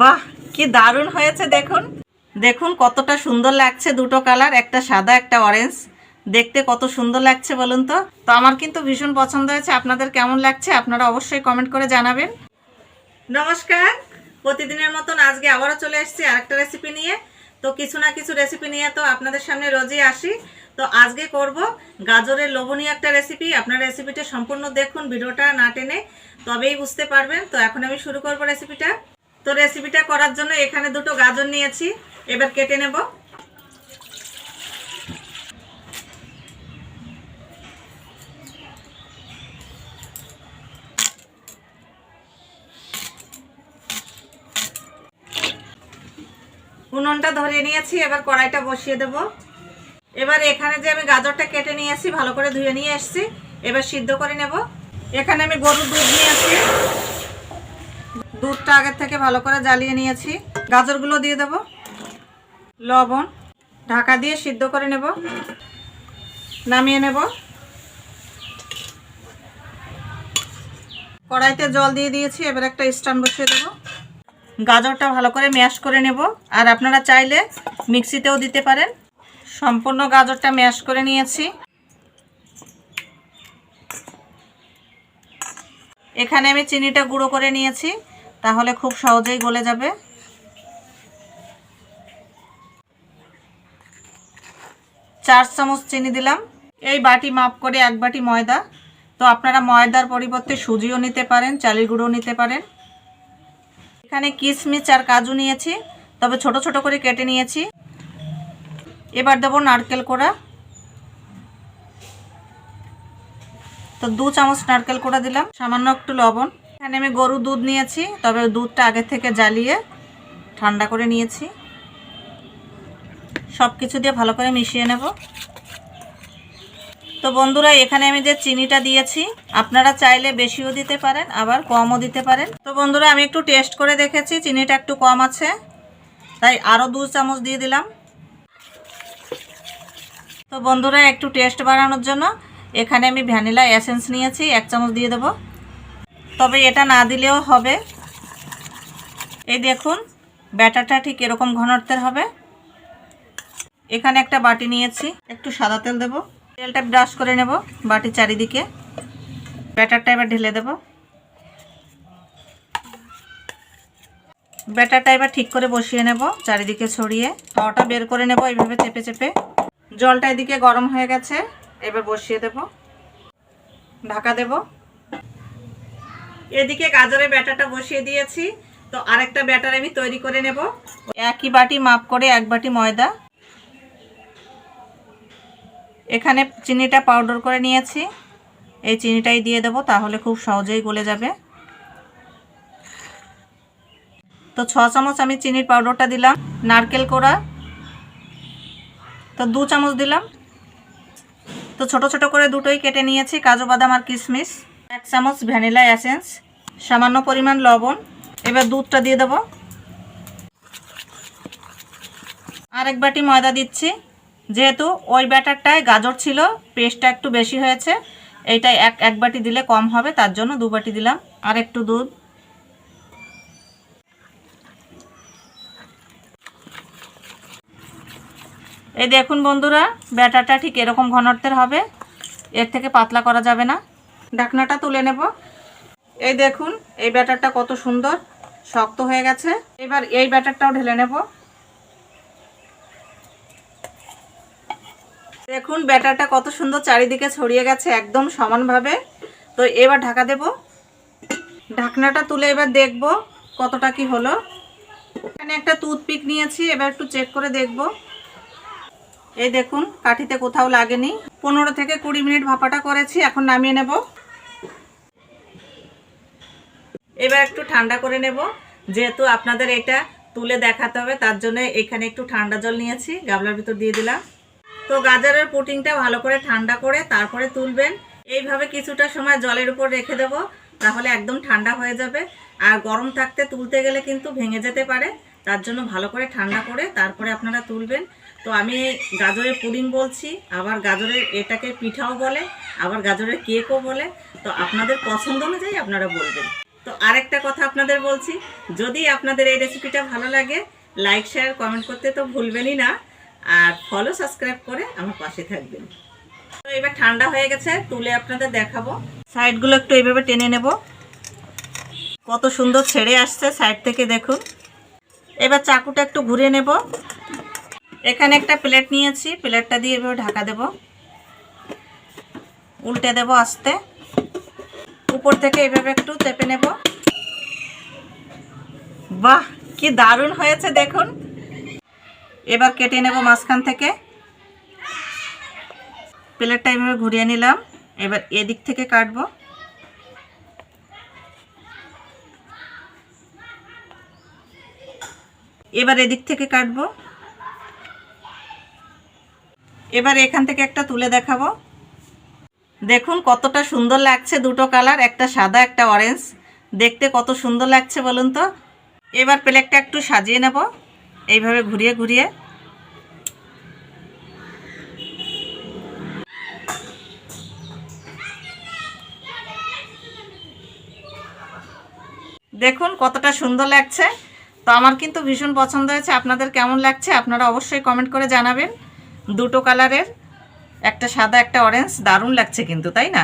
বাহ, কি দারুণ হয়েছে দেখুন। দেখুন কতটা সুন্দর লাগছে দুটো কালার, একটা সাদা, একটা অরেঞ্জ দেখতে কত সুন্দর লাগছে বলুন তো। তো আমার কিন্তু ভীষণ পছন্দ হয়েছে। আপনাদের কেমন লাগছে আপনারা অবশ্যই কমেন্ট করে জানাবেন। নমস্কার, প্রতিদিনের মতন আজকে আবারও চলে এসেছি আরেকটা রেসিপি নিয়ে। তো কিছু না কিছু রেসিপি নিয়ে তো আপনাদের সামনে রোজই আসি। তো আজকে করব গাজরের লোভনীয় একটা রেসিপি আপনার রেসিপিটা সম্পূর্ণ দেখুন, ভিডিওটা না টেনে। তবেই বুঝতে পারবেন। তো এখন আমি শুরু করব রেসিপিটা তো রেসিপিটা করার জন্য এখানে দুটো গাজর নিয়েছি। এবার কেটে নেব। উনুনটা ধরে নিয়েছি, এবার কড়াইটা বসিয়ে দেব। এবার এখানে যে আমি গাজরটা কেটে নিয়েছি, ভালো করে ধুয়ে নিয়ে এসেছি, এবার সিদ্ধ করে নেব। এখানে আমি গরুর দুধ নিয়েছি। দুধটা আগের থেকে ভালো করে জ্বালিয়ে নিয়েছি। গাজরগুলো দিয়ে দেব। লবণ ঢাকা দিয়ে সিদ্ধ করে নেব। নামিয়ে নেব। কড়াইতে জল দিয়ে দিয়েছি, এবার একটা স্ট্যান্ড বসিয়ে দেবো। গাজরটা ভালো করে ম্যাশ করে নেব। আর আপনারা চাইলে মিক্সিতেও দিতে পারেন। সম্পূর্ণ গাজরটা ম্যাশ করে নিয়েছি। এখানে আমি চিনিটা গুঁড়ো করে নিয়েছি। তাহলে খুব সহজেই গলে যাবে। চার চামচ চিনি দিলাম। এই বাটি মাপ করে এক বাটি ময়দা। তো আপনারা ময়দার পরিবর্তে সুজিও নিতে পারেন, চালের গুঁড়ো নিতে পারেন। এখানে কিশমিশ আর কাজু নিয়েছি, তবে ছোট ছোট করে কেটে নিয়েছি। এবার দেবো নারকেল কোড়া। তো দু চামচ নারকেল কোড়া দিলাম, সামান্য একটু লবণ। এখানে আমি গরু দুধ নিয়েছি, তবে দুধটা আগে থেকে জ্বালিয়ে ঠান্ডা করে নিয়েছি। সব কিছু দিয়ে ভালো করে মিশিয়ে নেব। তো বন্ধুরা, এখানে আমি যে চিনিটা দিয়েছি, আপনারা চাইলে বেশিও দিতে পারেন, আবার কমও দিতে পারেন। তো বন্ধুরা, আমি একটু টেস্ট করে দেখেছি, চিনিটা একটু কম আছে, তাই আরও দু চামচ দিয়ে দিলাম। তো বন্ধুরা, একটু টেস্ট বাড়ানোর জন্য এখানে আমি ভ্যানিলা এসেন্স নিয়েছি, এক চামচ দিয়ে দেব। তবে এটা না দিলেও হবে। এই দেখুন, ব্যাটারটা ঠিক এরকম ঘনত্বের হবে। এখানে একটা বাটি নিয়েছি, একটু সাদা তেল দেব। তেলটা ব্রাশ করে নেব বাটির চারিদিকে। ব্যাটারটা এবার ঢেলে দেব। ব্যাটারটা এবার ঠিক করে বসিয়ে নেব, চারিদিকে ছড়িয়ে। খাওয়াটা বের করে নেব এইভাবে চেপে চেপে। জলটা এদিকে গরম হয়ে গেছে, এবার বসিয়ে দেব। ঢাকা দেব। এদিকে গাজরের ব্যাটারটা বসিয়ে দিয়েছি। তো আরেকটা ব্যাটার আমি তৈরি করে নেব। একই বাটি মাপ করে এক বাটি ময়দা। এখানে চিনিটা পাউডার করে নিয়েছি। এই চিনিটাই দিয়ে দেব, তাহলে খুব সহজেই গলে যাবে। তো ছ চামচ আমি চিনির পাউডারটা দিলাম, নারকেল কোড়া। তো দু চামচ দিলাম। তো ছোট ছোট করে দুটোই কেটে নিয়েছি, কাজু বাদাম আর কিশমিশ। এক চামচ ভ্যানিলা অ্যাসেন্স সামান্য পরিমাণ লবণ। এবার দুধটা দিয়ে দেব। আরেক বাটি ময়দা দিচ্ছি। যেহেতু ওই ব্যাটারটায় গাজর ছিল, পেস্টটা একটু বেশি হয়েছে এইটাই এক এক বাটি দিলে কম হবে, তার জন্য দু বাটি দিলাম। আর একটু দুধ। এই দেখুন বন্ধুরা, ব্যাটারটা ঠিক এরকম ঘনত্বের হবে, এর থেকে পাতলা করা যাবে না। ঢাকনাটা তুলে নেব। এই দেখুন, এই ব্যাটারটা কত সুন্দর, শক্ত হয়ে গেছে। এবার এই ব্যাটারটাও ঢেলে নেব। দেখুন, ব্যাটারটা কত সুন্দর চারিদিকে ছড়িয়ে গেছে একদম সমানভাবে। তো এবার ঢাকা দেব। ঢাকনাটা তুলে এবার দেখব কতটা কি হলো। এখানে একটা টুথপিক নিয়েছি, এবার একটু চেক করে দেখব। এই দেখুন, কাঠিতে কোথাও লাগেনি। পনেরো থেকে কুড়ি মিনিট ভাপাটা করেছি, এখন নামিয়ে নেব। এবার একটু ঠান্ডা করে নেব। যেহেতু আপনাদের এটা তুলে দেখাতে হবে, তার জন্য এখানে একটু ঠান্ডা জল নিয়েছি গাবলার ভিতর দিয়ে দিলাম। তো গাজরের পুটিংটা ভালো করে ঠান্ডা করে তারপরে তুলবেন। এইভাবে কিছুটা সময় জলের উপর রেখে দেব, তাহলে একদম ঠান্ডা হয়ে যাবে। আর গরম থাকতে তুলতে গেলে কিন্তু ভেঙে যেতে পারে, তার জন্য ভালো করে ঠান্ডা করে তারপরে আপনারা তুলবেন। তো আমি গাজরের পুডিং বলছি, আবার গাজরের এটাকে পিঠাও বলে, আবার গাজরের কেকও বলে। তো আপনাদের পছন্দ অনুযায়ী আপনারা বলবেন। তো আরেকটা কথা আপনাদের বলছি, যদি আপনাদের এই রেসিপিটা ভালো লাগে লাইক শেয়ার কমেন্ট করতে তো ভুলবেনই না। আর ফলো সাবস্ক্রাইব করে আমার পাশে থাকবেন। তো এবার ঠান্ডা হয়ে গেছে, তুলে আপনাদের দেখাবো। সাইডগুলো একটু এইভাবে টেনে নেব। কত সুন্দর ছেড়ে আসছে সাইড থেকে, দেখুন। এবার চাকুটা একটু ঘুরে নেব। এখানে একটা প্লেট নিয়েছি প্লেটটা দিয়ে এভাবে ঢাকা দেব। উল্টে দেব আস্তে। উপর থেকে এভাবে একটু চেপে নেব। বাহ, কি দারুণ হয়েছে দেখুন। এবার কেটে নেব মাঝখান থেকে। প্লেটটা এভাবে ঘুরিয়ে নিলাম। এবার এদিক থেকে কাটবো। এবার এদিক থেকে কাটবো। এবার এখান থেকে একটা তুলে দেখাবো। দেখুন কতটা সুন্দর লাগছে দুটো কালার, একটা সাদা, একটা অরেঞ্জ দেখতে কত সুন্দর লাগছে বলুন তো। এবার প্লেটটা একটু সাজিয়ে নেব। এইভাবে ঘুরিয়ে ঘুরিয়ে। দেখুন কতটা সুন্দর লাগছে। তো আমার কিন্তু ভীষণ পছন্দ হয়েছে। আপনাদের কেমন লাগছে আপনারা অবশ্যই কমেন্ট করে জানাবেন। দুটো কালারের। একটা সাদা একটা অরেঞ্জ দারুণ লাগছে কিন্তু তাই না?